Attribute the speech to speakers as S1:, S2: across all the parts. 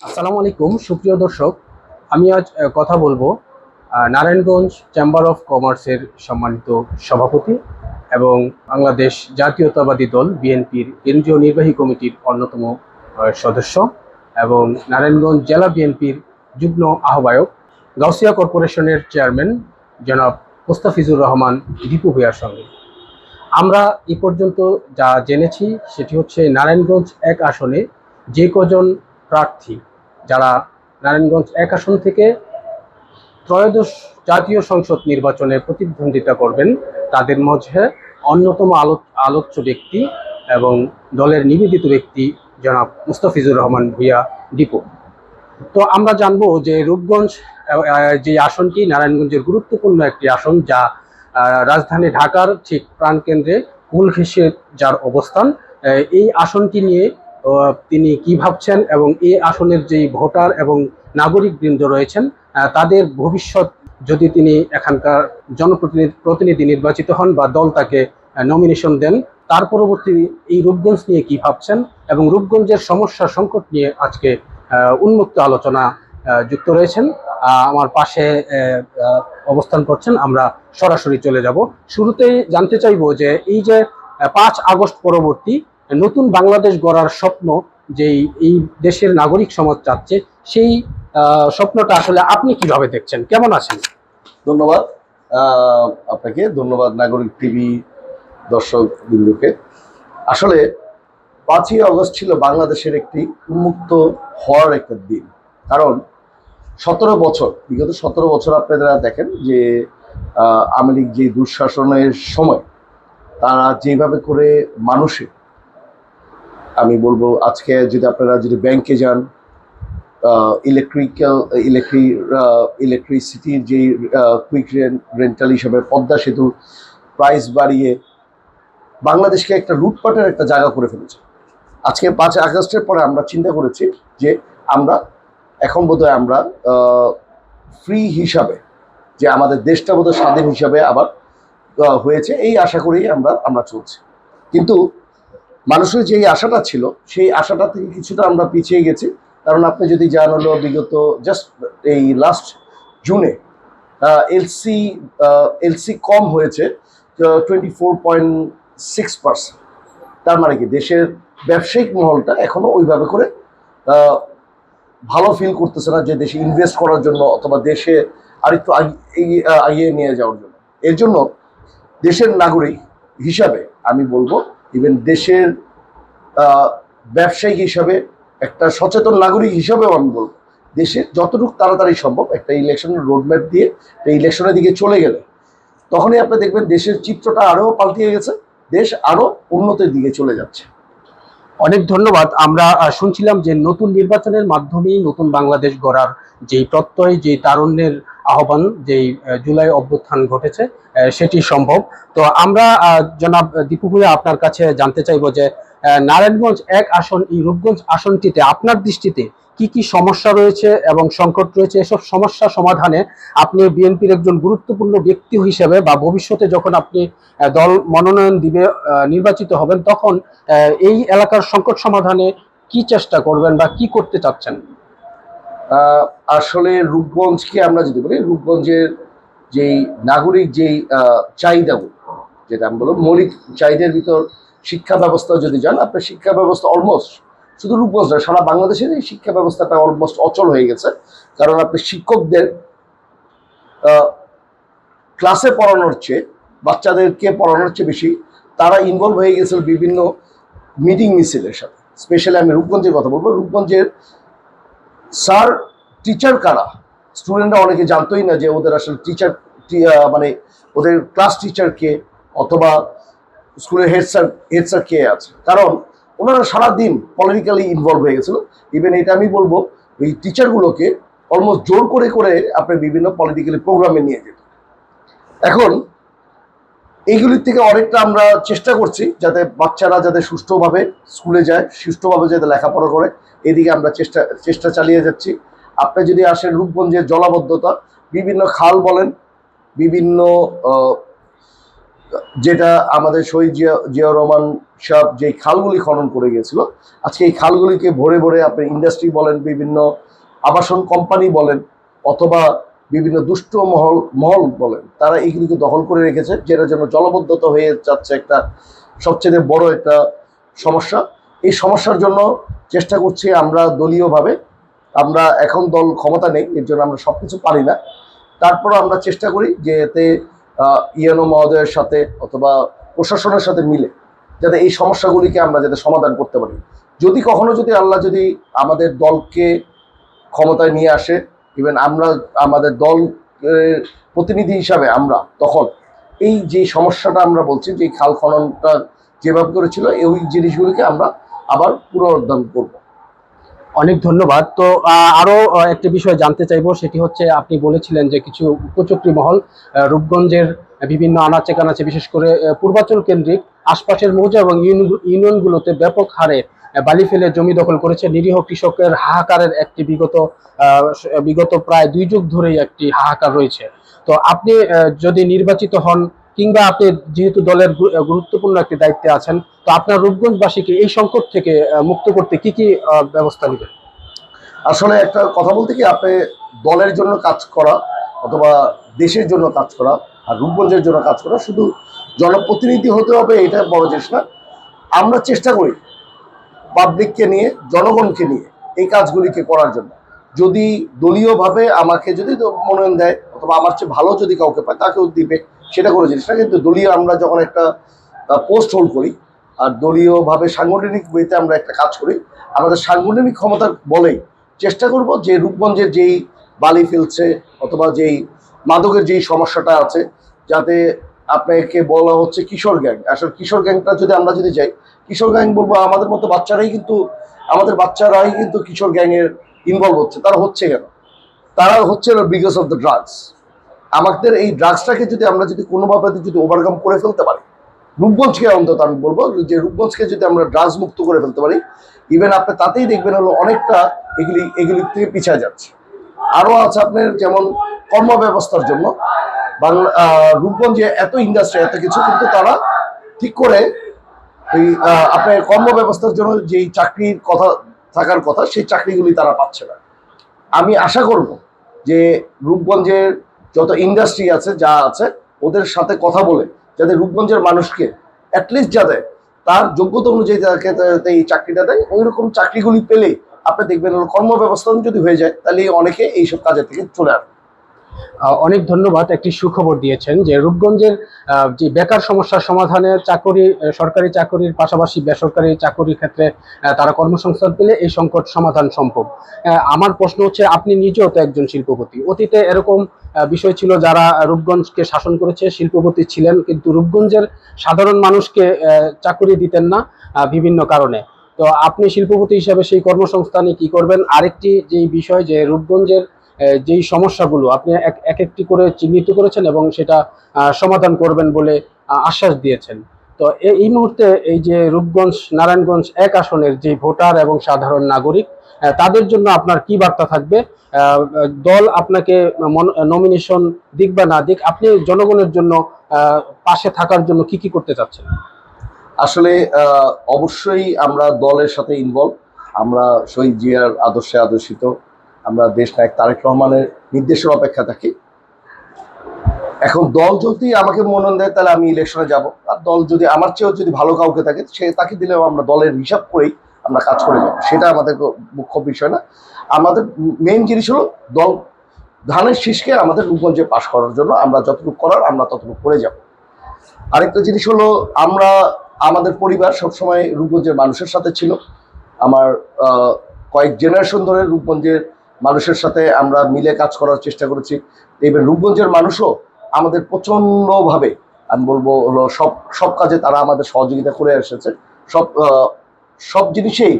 S1: আসসালামু আলাইকুম, সুপ্রিয় দর্শক। আমি আজ কথা বলব নারায়ণগঞ্জ চেম্বার অফ কমার্সের সম্মানিত সভাপতি এবং বাংলাদেশ জাতীয়তাবাদী দল বিএনপির কেন্দ্রীয় নির্বাহী কমিটির অন্যতম সদস্য এবং নারায়ণগঞ্জ জেলা বিএনপির যুগ্ম আহ্বায়ক, গাউসিয়া কর্পোরেশনের চেয়ারম্যান জনাব মোস্তাফিজুর রহমান দীপু ভূঁইয়ার সঙ্গে। আমরা এ পর্যন্ত যা জেনেছি, সেটি হচ্ছে নারায়ণগঞ্জ এক আসনে যে কজন প্রার্থী যারা নারায়ণগঞ্জ এক আসন থেকে ত্রয়োদশ জাতীয় সংসদ নির্বাচনে প্রতিদ্বন্দ্বিতা করবেন, তাদের মধ্যে অন্যতম আলো আলোচ্য ব্যক্তি এবং দলের নিবেদিত ব্যক্তি জনাব মুস্তাফিজুর রহমান ভূঁইয়া দীপু তো আমরা জানব যে রূপগঞ্জ যে আসনটি নারায়ণগঞ্জের গুরুত্বপূর্ণ একটি আসন যা রাজধানী ঢাকার ঠিক প্রাণকেন্দ্রে কুল ঘেঁষে যার অবস্থান এই আসনটি নিয়ে তিনি কি ভাবছেন এবং এ আসনের যেই ভোটার এবং নাগরিক বৃন্দ রয়েছেন তাদের ভবিষ্যৎ যদি তিনি এখানকার জনপ্রতিনিধি, প্রতিনিধি নির্বাচিত হন বা দল তাকে নমিনেশন দেন, তার পরবর্তী এই রূপগঞ্জ নিয়ে কি ভাবছেন এবং রূপগঞ্জের সমস্যা সংকট নিয়ে আজকে উন্মুক্ত আলোচনা যুক্ত রয়েছেন। আমার পাশে অবস্থান করছেন, আমরা সরাসরি চলে যাব। শুরুতেই জানতে চাইব যে এই যে পাঁচ আগস্ট পরবর্তী নতুন বাংলাদেশ গড়ার স্বপ্ন যেই এই দেশের নাগরিক সমাজ চাচ্ছে, সেই স্বপ্নটা আসলে আপনি কীভাবে দেখছেন? কেমন আছেন?
S2: ধন্যবাদ। আপনাকে ধন্যবাদ নাগরিক টিভি দর্শক বিন্দুকে আসলে পাঁচই অগস্ট ছিল বাংলাদেশের একটি উন্মুক্ত হওয়ার একটা দিন। কারণ সতেরো বছর, বিগত সতেরো বছর আপনারা দেখেন যে আওয়ামী লীগ যে দুঃশাসনের সময়, তারা যেভাবে করে মানুষের আমি বলব, আজকে যদি আপনারা যদি ব্যাংকে যান ইলেকট্রিক্যাল ইলেকট্রি ইলেকট্রিসিটির যে কুইক রেন্টাল হিসাবে পদ্মা সেতুর প্রাইস বাড়িয়ে বাংলাদেশকে একটা লুটপাটের একটা জায়গা করে ফেলেছে। আজকে পাঁচ আগস্টের পরে আমরা চিন্তা করেছি যে আমরা, এখন বোধহয় আমরা ফ্রি হিসাবে যে আমাদের দেশটা বোধহয় স্বাধীন হিসাবে আবার হয়েছে, এই আশা করেই আমরা আমরা চলছি। কিন্তু মানুষের যে আশাটা ছিল, সেই আশাটা থেকে কিছুটা আমরা পিছিয়ে গেছি। কারণ আপনি যদি যান হলো, বিগত জাস্ট এই লাস্ট জুনে এলসি এলসি কম হয়েছে twenty four point six percent তার মানে কি, দেশের ব্যবসায়িক মহলটা এখনও ওইভাবে করে ভালো ফিল করতেছে না যে দেশে ইনভেস্ট করার জন্য অথবা দেশে আরেকটু আগ- এগিয়ে এগিয়ে নিয়ে যাওয়ার জন্য। এর জন্য দেশের নাগরিক হিসাবে আমি বলব ইভেন দেশের আহ, ব্যবসায়িক হিসাবে একটা সচেতন নাগরিক হিসাবেও আমি বলব দেশে যতটুকু তাড়াতাড়ি সম্ভব একটা ইলেকশনের রোডম্যাপ দিয়ে একটা ইলেকশনের দিকে চলে গেলে। তখনই আপনি দেখবেন দেশের চিত্রটা আরও পাল্টিয়ে গেছে দেশ আরও উন্নতির দিকে চলে যাচ্ছে।
S1: অনেক ধন্যবাদ। আমরা শুনছিলাম যে নতুন নির্বাচনের মাধ্যমেই নতুন বাংলাদেশ গড়ার যেই প্রত্যয় যে তারুণ্যের আহ্বান যেই জুলাই অভ্যুত্থান ঘটেছে সেটি সম্ভব। তো আমরা জনাব দীপু ভূঁইয়া আপনার কাছে জানতে চাইব যে নারায়ণগঞ্জ এক আসন, এই রূপগঞ্জ আসনটিতে আপনার দৃষ্টিতে কি কি সমস্যা রয়েছে এবং সংকট রয়েছে? এসব সমস্যা সমাধানে আপনি বিএনপির একজন গুরুত্বপূর্ণ ব্যক্তি হিসেবে বা ভবিষ্যতে যখন আপনি দল মনোনয়ন দিবে নির্বাচিত হবেন, তখন এই এলাকার সংকট সমাধানে কি চেষ্টা করবেন বা কি করতে চাচ্ছেন?
S2: আসলে রূপগঞ্জকে আমরা যদি বলি, রূপগঞ্জের যেই নাগরিক যেই চাহিদাগুলো যেটা আমি বলব, মৌলিক চাহিদার ভিতর শিক্ষা ব্যবস্থা যদি যান, আপনার শিক্ষা ব্যবস্থা অলমোস্ট শুধু রূপগঞ্জ না, সারা বাংলাদেশের এই শিক্ষা ব্যবস্থাটা অলমোস্ট অচল হয়ে গেছে। কারণ আপনি শিক্ষকদের ক্লাসে পড়ানোর চেয়ে, বাচ্চাদেরকে পড়ানোর চেয়ে বেশি তারা ইনভলভ হয়ে গেছে বিভিন্ন মিটিং মিছিলের সাথে। স্পেশালি আমি রূপগঞ্জের কথা বলব। রূপগঞ্জের স্যার টিচার কারা? স্টুডেন্টরা অনেকে জানতোই না যে ওদের আসলে টিচার মানে ওদের ক্লাস টিচার কে অথবা স্কুলের হেড স্যার হেড স্যার কে আছে। কারণ ওনারা সারাদিন পলিটিক্যালি ইনভলভ হয়ে গেছিল। ইভেন এটা আমি বলব এই টিচারগুলোকে অলমোস্ট জোর করে করে আপনি বিভিন্ন পলিটিক্যালি প্রোগ্রামে নিয়ে যেত। এখন এইগুলির থেকে অনেকটা আমরা চেষ্টা করছি যাতে বাচ্চারা যাতে সুষ্ঠুভাবে স্কুলে যায়, সুষ্ঠুভাবে যাতে লেখাপড়া করে। এদিকে আমরা চেষ্টা চেষ্টা চালিয়ে যাচ্ছি। আপনি যদি আসেন রূপগঞ্জের জলাবদ্ধতা, বিভিন্ন খাল বলেন, বিভিন্ন যেটা আমাদের শহীদ জিয়া জিয়া রহমান সাহেব যে খালগুলি খনন করে গিয়েছিল, আজকে এই খালগুলিকে ভরে ভরে আপনি ইন্ডাস্ট্রি বলেন, বিভিন্ন আবাসন কোম্পানি বলেন, অথবা বিভিন্ন দুষ্ট মহল মহল বলেন, তারা এইগুলিকে দখল করে রেখেছে, যেটা যেন জলবদ্ধতা হয়ে যাচ্ছে একটা সবচেয়ে বড় একটা সমস্যা। এই সমস্যার জন্য চেষ্টা করছি আমরা দলীয়ভাবে। আমরা এখন দল ক্ষমতা নেই, এর জন্য আমরা সব কিছু পারি না। তারপর আমরা চেষ্টা করি যে এতে ইয়ানো মহোদয়ের সাথে অথবা প্রশাসনের সাথে মিলে যাতে এই সমস্যাগুলিকে আমরা যাতে সমাধান করতে পারি। যদি কখনো যদি আল্লাহ যদি আমাদের দলকে ক্ষমতায় নিয়ে আসে ইভেন আমরা, আমাদের দল প্রতিনিধি হিসাবে আমরা, তখন, এই যে সমস্যাটা আমরা বলছি, যে খাল খননটা যেভাবে করেছিল এই জিনিসগুলিকে আমরা আবার পুনরুদ্ধার করব।
S1: অনেক ধন্যবাদ। তো আরও আরও একটি বিষয় জানতে চাইব, সেটি হচ্ছে আপনি বলেছিলেন যে কিছু উপচক্রী মহল রূপগঞ্জের বিভিন্ন আনাচে কানাচে, বিশেষ করে পূর্বাচল কেন্দ্রিক আশপাশের মৌজা এবং ইউনিয়ন- ইউনিয়নগুলোতে ব্যাপক হারে বালি ফেলে জমি দখল করেছে। নিরীহ কৃষকের হাহাকারের একটি বিগত বিগত প্রায় দুই যুগ ধরেই একটি হাহাকার রয়েছে। তো আপনি যদি নির্বাচিত হন কিংবা আপনি যেহেতু দলের গুরুত্বপূর্ণ একটি দায়িত্বে আছেন, তো আপনার রূপগঞ্জবাসীকে এই সংকট থেকে মুক্ত করতে কি কি ব্যবস্থা নেবেন?
S2: আসলে একটা কথা বলতে কি, আপনি দলের জন্য কাজ করা অথবা দেশের জন্য কাজ করা আর রূপগঞ্জের জন্য কাজ করা শুধু জনপ্রতিনিধি হতে হবে, এটা বড় চেষ্টা আমরা চেষ্টা করি পাবলিককে নিয়ে, জনগণকে নিয়ে এই কাজগুলিকে করার জন্য। যদি দলীয়ভাবে আমাকে যদি মনোনয়ন দেয়, অথবা আমার চেয়ে ভালো যদি কাউকে পায়, তাকেও দিবে, সেটা কোনো জিনিস না। কিন্তু দলীয় আমরা যখন একটা পোস্ট হোল্ড করি, আর দলীয়ভাবে সাংগঠনিক বইতে আমরা একটা কাজ করি, আমাদের সাংগঠনিক ক্ষমতার বলেই চেষ্টা করব যে রূপগঞ্জের যেই বালি ফেলছে, অথবা যেই মাদকের যেই সমস্যাটা আছে, যাতে আপনাকে বলা হচ্ছে কিশোর গ্যাং। আসলে কিশোর গ্যাংটা যদি আমরা যদি যাই কিশোর গ্যাং বলব আমাদের মতো বাচ্চারাই কিন্তু, আমাদের বাচ্চারাই কিন্তু কিশোর গ্যাংয়ের ইনভলভ হচ্ছে। তারা হচ্ছে কেন? তারা হচ্ছে বিকজ অফ দ্য ড্রাগস আমাদের এই ড্রাগসটাকে যদি আমরা যদি কোনোভাবে যদি ওভারকাম করে ফেলতে পারি, রূপগঞ্জকে অন্তত আমি বলব যে রূপগঞ্জকে যদি আমরা ড্রাগস মুক্ত করে ফেলতে পারি ইভেন আপনি তাতেই দেখবেন হলো অনেকটা এগুলি এগুলি থেকে পিছিয়ে যাচ্ছে। আরও আছে আপনার যেমন কর্ম ব্যবস্থার জন্য। বাংলা রূপগঞ্জে এত ইন্ডাস্ট্রি এত কিছু কিন্তু তারা ঠিক করে এই আপনার কর্ম ব্যবস্থার জন্য যেই চাকরির কথা, থাকার কথা, সেই চাকরিগুলি তারা পাচ্ছে না। আমি আশা করব যে রূপগঞ্জের যত ইন্ডাস্ট্রি আছে, যা আছে, ওদের সাথে কথা বলে যাতে রূপগঞ্জের মানুষকে অ্যাটলিস্ট যাতে তার যোগ্যতা অনুযায়ী তাকে এই চাকরিটা দেয়। ওই রকম চাকরিগুলি পেলে আপনি দেখবেন হলো কর্মব্যবস্থা যদি হয়ে যায়, তাহলে অনেকে এইসব কাজের থেকে চলে আসবে।
S1: অনেক ধন্যবাদ একটি সুখবর দিয়েছেন যে রূপগঞ্জের যে বেকার সমস্যার সমাধানে চাকরি সরকারি চাকরির পাশাপাশি বেসরকারি চাকরির ক্ষেত্রে তারা কর্মসংস্থান পেলে এই সংকট সমাধান সম্ভব। আমার প্রশ্ন হচ্ছে, আপনি নিজেও তো একজন শিল্পপতি। অতীতে এরকম বিষয় ছিল যারা রূপগঞ্জকে শাসন করেছে, শিল্পপতি ছিলেন, কিন্তু রূপগঞ্জের সাধারণ মানুষকে চাকরি দিতেন না বিভিন্ন কারণে। তো আপনি শিল্পপতি হিসাবে সেই কর্মসংস্থানে কি করবেন? আরেকটি যেই বিষয় যে রূপগঞ্জের যেই সমস্যাগুলো আপনি এক এক একটি করে চিহ্নিত করেছেন এবং সেটা সমাধান করবেন বলে আশ্বাস দিয়েছেন। তো এই মুহূর্তে এই যে রূপগঞ্জ, নারায়ণগঞ্জ এক আসনের যে ভোটার এবং সাধারণ নাগরিক তাদের জন্য আপনার কি বার্তা থাকবে? দল আপনাকে নমিনেশন দিক বা না দিক, আপনি জনগণের জন্য পাশে থাকার জন্য কি কি করতে চাচ্ছেন?
S2: আসলে অবশ্যই আমরা দলের সাথে ইনভলভ আমরা শহীদ জিয়ার আদর্শে আদর্শিত আমরা দেশ নায়ক তারেক রহমানের নির্দেশের অপেক্ষা থাকি। এখন দল যদি আমাকে মনোনয়ন দেয়, তাহলে আমি ইলেকশনে যাব। আর দল যদি আমার চেয়েও যদি ভালো কাউকে থাকে, সে তাকে দিলেও আমরা দলের হিসাব করেই আমরা কাজ করে যাব। সেটা আমাদের মুখ্য বিষয় না। আমাদের মেইন জিনিস হলো দল, ধানের শীষকে আমাদের রূপগঞ্জে পাশ করার জন্য আমরা যতটুকু করার আমরা ততটুকু করে যাব। আরেকটা জিনিস হলো, আমরা, আমাদের পরিবার সবসময় রূপগঞ্জের মানুষের সাথে ছিল। আমার কয়েক জেনারেশন ধরে রূপগঞ্জের মানুষের সাথে আমরা মিলে কাজ করার চেষ্টা করেছি। এবার রূপগঞ্জের মানুষও আমাদের প্রচণ্ডভাবে, আমি বলব হলো সব সব কাজে তারা আমাদের সহযোগিতা করে এসেছে। সব সব জিনিসেই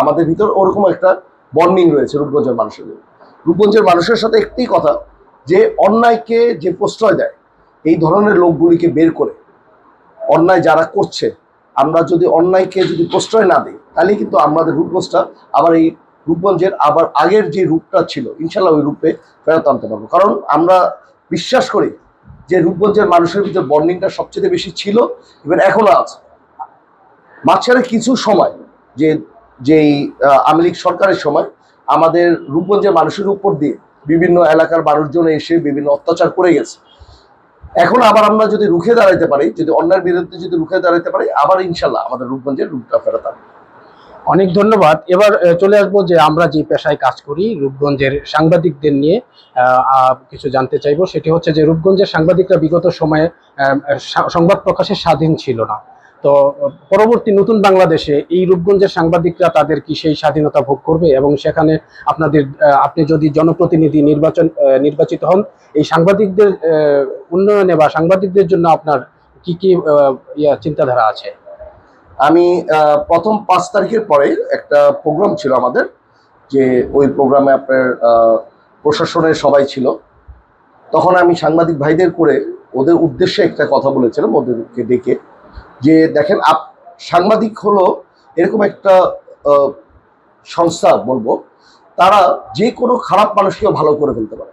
S2: আমাদের ভিতর ওরকম একটা বন্ডিং রয়েছে রূপগঞ্জের মানুষের রূপগঞ্জের মানুষের সাথে একটি কথা, যে অন্যায়কে যে প্রশ্রয় দেয়, এই ধরনের লোকগুলিকে বের করে অন্যায় যারা করছে, আমরা যদি অন্যায়কে যদি প্রশ্রয় না দিই তাহলে কিন্তু আমাদের রূপগঞ্জটা আবার এই রূপগঞ্জের আবার আগের যে রূপটা ছিল ইনশাল্লাহ ওই রূপে ফেরত আনতে পারব। কারণ আমরা বিশ্বাস করি যে রূপগঞ্জের মানুষের ভিতরে বন্ডিংটা সবচেয়ে বেশি ছিল ইভেন এখনও আছে। মাঝখানে কিছু সময়, যে, যেই আওয়ামী লীগ সরকারের সময়, আমাদের রূপগঞ্জের মানুষের উপর দিয়ে বিভিন্ন এলাকার মানুষজন এসে বিভিন্ন অত্যাচার করে গেছে। এখন আবার আমরা যদি রুখে দাঁড়াইতে পারি, যদি অন্যায়ের বিরুদ্ধে যদি রুখে দাঁড়াইতে পারি, আবার ইনশাল্লাহ আমাদের রূপগঞ্জের রূপটা ফেরত আসবে।
S1: অনেক ধন্যবাদ। এবার চলে আসব যে আমরা যে পেশায় কাজ করি রূপগঞ্জের সাংবাদিকদের নিয়ে কিছু জানতে চাইব। সেটি হচ্ছে যে রূপগঞ্জের সাংবাদিকরা বিগত সময়ে সংবাদ প্রকাশের স্বাধীন ছিল না। তো, পরবর্তী নতুন বাংলাদেশে এই রূপগঞ্জের সাংবাদিকরা তাদের কি সেই স্বাধীনতা ভোগ করবে এবং সেখানে আপনাদের আপনি যদি জনপ্রতিনিধি নির্বাচন নির্বাচিত হন, এই সাংবাদিকদের উন্নয়নে বা সাংবাদিকদের জন্য আপনার কি কি ইয়া, চিন্তাধারা আছে?
S2: আমি প্রথম পাঁচ তারিখের পরে একটা প্রোগ্রাম ছিল আমাদের, যে ওই প্রোগ্রামে আপনার প্রশাসনের সবাই ছিল। তখন আমি সাংবাদিক ভাইদের করে ওদের উদ্দেশ্যে একটা কথা বলেছিলাম ওদেরকে ডেকে, যে দেখেন, আপ, সাংবাদিক হলো এরকম একটা সংস্থা বলব, তারা যে কোনো খারাপ মানুষকেও ভালো করে ফেলতে পারে।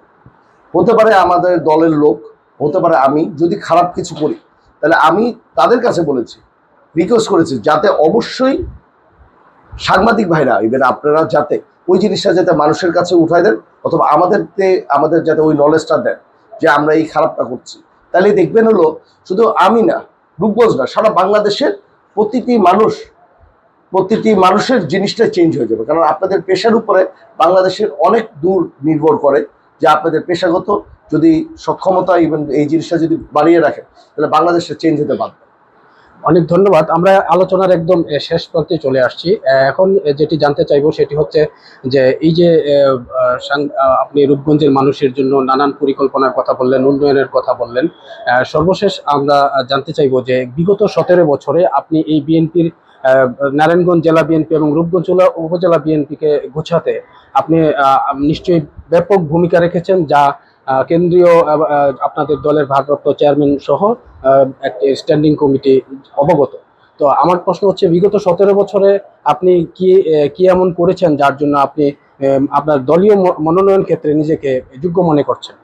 S2: হতে পারে আমাদের দলের লোক, হতে পারে আমি, যদি খারাপ কিছু করি, তাহলে আমি তাদের কাছে বলেছি রিকোয়েস্ট করেছি যাতে অবশ্যই সাংবাদিক ভাইরা ইভেন আপনারা যাতে ওই জিনিসটা যাতে মানুষের কাছে উঠায় দেন অথবা আমাদেরকে, আমাদের যাতে ওই নলেজটা দেন যে আমরা এই খারাপটা করছি। তাহলে দেখবেন হলো, শুধু আমি না রূপগঞ্জ না, সারা বাংলাদেশের প্রতিটি মানুষ, প্রতিটি মানুষের জিনিসটা চেঞ্জ হয়ে যাবে। কারণ আপনাদের পেশার উপরে বাংলাদেশের অনেক দূর নির্ভর করে যে আপনাদের পেশাগত যদি সক্ষমতা ইভেন এই জিনিসটা যদি বাড়িয়ে রাখেন তাহলে বাংলাদেশটা চেঞ্জ হতে বাধ্য।
S1: অনেক ধন্যবাদ। আমরা আলোচনার একদম শেষ প্রান্তে চলে আসছি। এখন যেটি জানতে চাইব সেটি হচ্ছে যে, এই যে আপনি রূপগঞ্জের মানুষের জন্য নানান পরিকল্পনার কথা বললেন, উন্নয়নের কথা বললেন। সর্বশেষ আমরা জানতে চাইব যে, বিগত সতেরো বছরে আপনি এই বিএনপির নারায়ণগঞ্জ জেলা বিএনপি এবং রূপগঞ্জ জেলা- উপজেলা বিএনপিকে গোছাতে আপনি নিশ্চয়ই ব্যাপক ভূমিকা রেখেছেন, যা কেন্দ্রীয় আপনাদের দলের ভারপ্রাপ্ত চেয়ারম্যান সহ একটি স্ট্যান্ডিং কমিটি অবগত। তো আমার প্রশ্ন হচ্ছে বিগত সতেরো বছরে আপনি কি কি এমন করেছেন যার জন্য আপনি আপনার দলীয় মনোনয়ন ক্ষেত্রে নিজেকে যোগ্য মনে করছেন?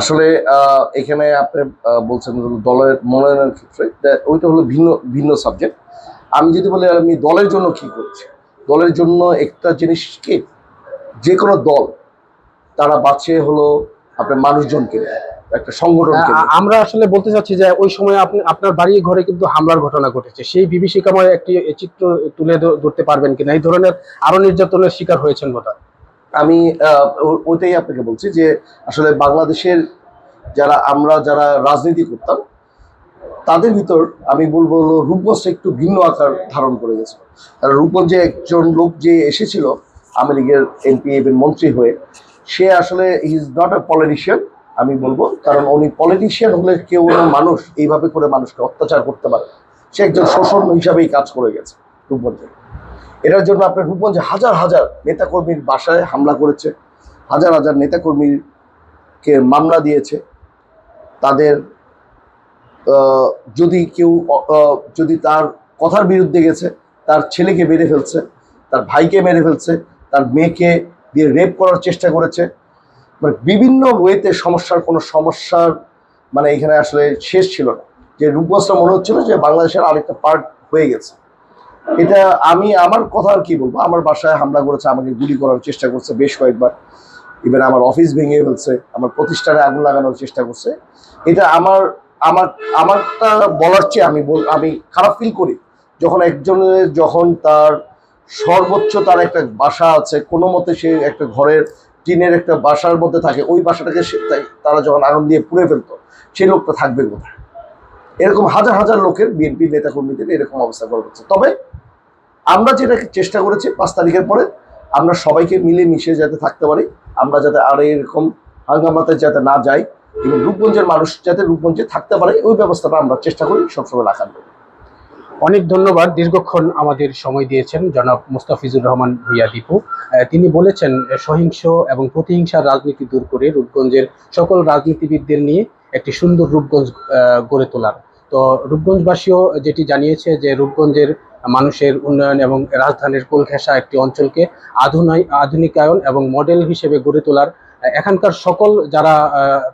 S2: আসলে এখানে আপনি বলছেন দলের মনোনয়নের ক্ষেত্রে ওইটা হলো ভিন্ন ভিন্ন সাবজেক্ট আমি যদি বলি আমি দলের জন্য কি করছি? দলের জন্য একটা জিনিস কি যে কোনো দল তারা বাঁচে হলো আপনার মানুষজনকে নিয়ে, একটা সংগঠনকে
S1: আ-
S2: নিয়ে।
S1: আমরা আসলে বলতে চাচ্ছি যে ওই সময় আপনি আপনার বাড়ি ঘরে কিন্তু হামলার ঘটনা ঘটেছে। সেই বিভীষিকাময় একটি চিত্র তুলে ধরতে পারবেন কিনা? এই ধরনের আরও নির্যাতনের শিকার হয়েছেন বোধহয়
S2: আমি ওইটাই আপনাকে বলছি যে আসলে বাংলাদেশের যারা আমরা যারা রাজনীতি করতাম তাদের ভিতর আমি বলব হলো রূপগঞ্জটা একটু ভিন্ন আকার ধারণ করে গেছে। কারণ রূপগঞ্জে একজন লোক যে এসেছিল আওয়ামী লীগের এমপি এবং মন্ত্রী হয়ে সে আসলে ইজ নট এ পলিটিশিয়ান আমি বলব, কারণ উনি পলিটিশিয়ান হলে কেউ মানুষ এইভাবে করে মানুষকে অত্যাচার করতে পারে। সে একজন শোষণ হিসাবেই কাজ করে গেছে রূপগঞ্জে। এটার জন্য আপনার রূপগঞ্জে হাজার হাজার নেতাকর্মীর বাসায় হামলা করেছে, হাজার হাজার নেতাকর্মীকে মামলা দিয়েছে। তাদের যদি কেউ যদি তার কথার বিরুদ্ধে গেছে, তার ছেলেকে মেরে ফেলছে, তার ভাইকে মেরে ফেলছে, তার মেয়েকে দিয়ে রেপ করার চেষ্টা করেছে মানে বিভিন্ন ওয়েতে সমস্যার কোনো সমস্যার মানে এখানে আসলে শেষ ছিল না। যে রূপগঞ্জটা মনে হচ্ছিল যে বাংলাদেশের আরেকটা পার্ট হয়ে গেছে। এটা আমি, আমার কথা আর কি বলব? আমার বাসায় হামলা করেছে, আমাকে গুলি করার চেষ্টা করছে বেশ কয়েকবার। এবার আমার অফিস ভেঙে ফেলছে, আমার প্রতিষ্ঠানে আগুন লাগানোর চেষ্টা করছে। এটা আমার আমার, আমারটা বলার চেয়ে আমি বল, আমি খারাপ ফিল করি। যখন একজনের, যখন তার সর্বোচ্চ তার একটা বাসা আছে, কোনো মতে সে একটা ঘরের টিনের একটা বাসার মধ্যে থাকে, ওই বাসাটাকে তারা যখন আগুন দিয়ে পুড়ে ফেলতো, সেই লোকটা থাকবে কোথায়? এরকম হাজার হাজার লোকের বিএনপি নেতাকর্মীদের এরকম অবস্থা করা হচ্ছে। তবে আমরা যেটা চেষ্টা করেছি, পাঁচ তারিখের পরে আমরা সবাইকে মিলে মিশে যাতে থাকতে পারি, আমরা যাতে আর এরকম হাঙ্গামাতে যাতে না যাই, এবং রূপগঞ্জের মানুষ যাতে রূপগঞ্জে থাকতে পারে, ওই ব্যবস্থাটা আমরা চেষ্টা করি সবসময় রাখার
S1: অনেক ধন্যবাদ, দীর্ঘক্ষণ আমাদের সময় দিয়েছেন জনাব মুস্তাফিজুর রহমান ভুইয়া দীপু। তিনি বলেছেন, সহিংস এবং প্রতিহিংসার রাজনীতি দূর করে রূপগঞ্জের সকল রাজনীতিবিদদের নিয়ে একটি সুন্দর রূপগঞ্জ গড়ে তোলার। তো রূপগঞ্জবাসীও যেটি জানিয়েছে যে রূপগঞ্জের মানুষের উন্নয়ন এবং রাজধানীর কোলঘেঁষা একটি অঞ্চলকে আধুনাই, আধুনিকায়ন এবং মডেল হিসেবে গড়ে তোলার এখানকার সকল যারা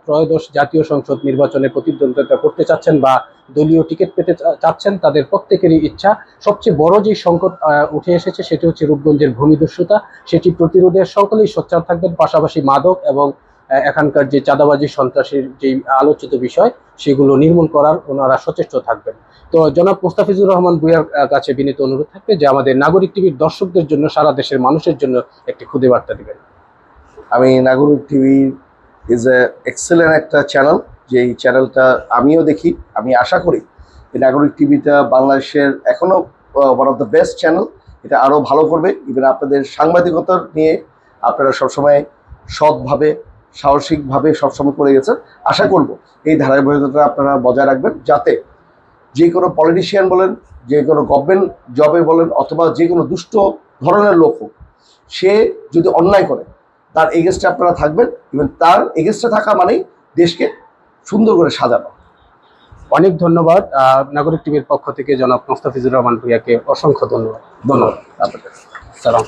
S1: ত্রয়োদশ জাতীয় সংসদ নির্বাচনে প্রতিদ্বন্দ্বিতা করতে চাচ্ছেন বা দলীয় টিকিট পেতে চাচ্ছেন, তাদের প্রত্যেকেরই ইচ্ছা। সবচেয়ে বড় যে সংকট উঠে এসেছে সেটি হচ্ছে রূপগঞ্জের ভূমিদস্যুতা। সেটি প্রতিরোধে সকলেই সোচ্চার থাকবেন, পাশাপাশি মাদক এবং এখানকার যে চাঁদাবাজি সন্ত্রাসের যে আলোচিত বিষয়, সেগুলো নির্মূল করার ওনারা সচেষ্ট থাকবেন। তো জনাব মুস্তাফিজুর রহমান ভুইয়ার কাছে বিনীত অনুরোধ থাকবে যে আমাদের নাগরিক টিভির দর্শকদের জন্য, সারা দেশের মানুষের জন্য একটি ক্ষুদে বার্তা দিবেন।
S2: আমি Nagorik TV is a excellent একটা চ্যানেল যে এই চ্যানেলটা আমিও দেখি, আমি আশা করি এই নাগরিক টিভিটা বাংলাদেশের এখনও one of the best channel এটা আরও ভালো করবে। ইভেন আপনাদের সাংবাদিকতা নিয়ে আপনারা সবসময় সৎভাবে, সাহসিকভাবে সবসময় করে গেছেন। আশা করব এই ধারাবাহিকতা আপনারা বজায় রাখবেন, যাতে যে কোনো পলিটিশিয়ান বলেন, যে কোনো গভর্নমেন্ট জবে বলেন, অথবা যে কোনো দুষ্ট ধরনের লোক হোক, সে যদি অন্যায় করে তার এগেনস্টে আপনারা থাকবেন এবং তার এগেনস্টে থাকা মানেই দেশকে সুন্দর করে সাজানো।
S1: অনেক ধন্যবাদ। নাগরিক টিভির পক্ষ থেকে জনাব মুস্তাফিজুর রহমান ভুইয়াকে অসংখ্য ধন্যবাদ। ধন্যবাদ। আপনাকে। সালাম।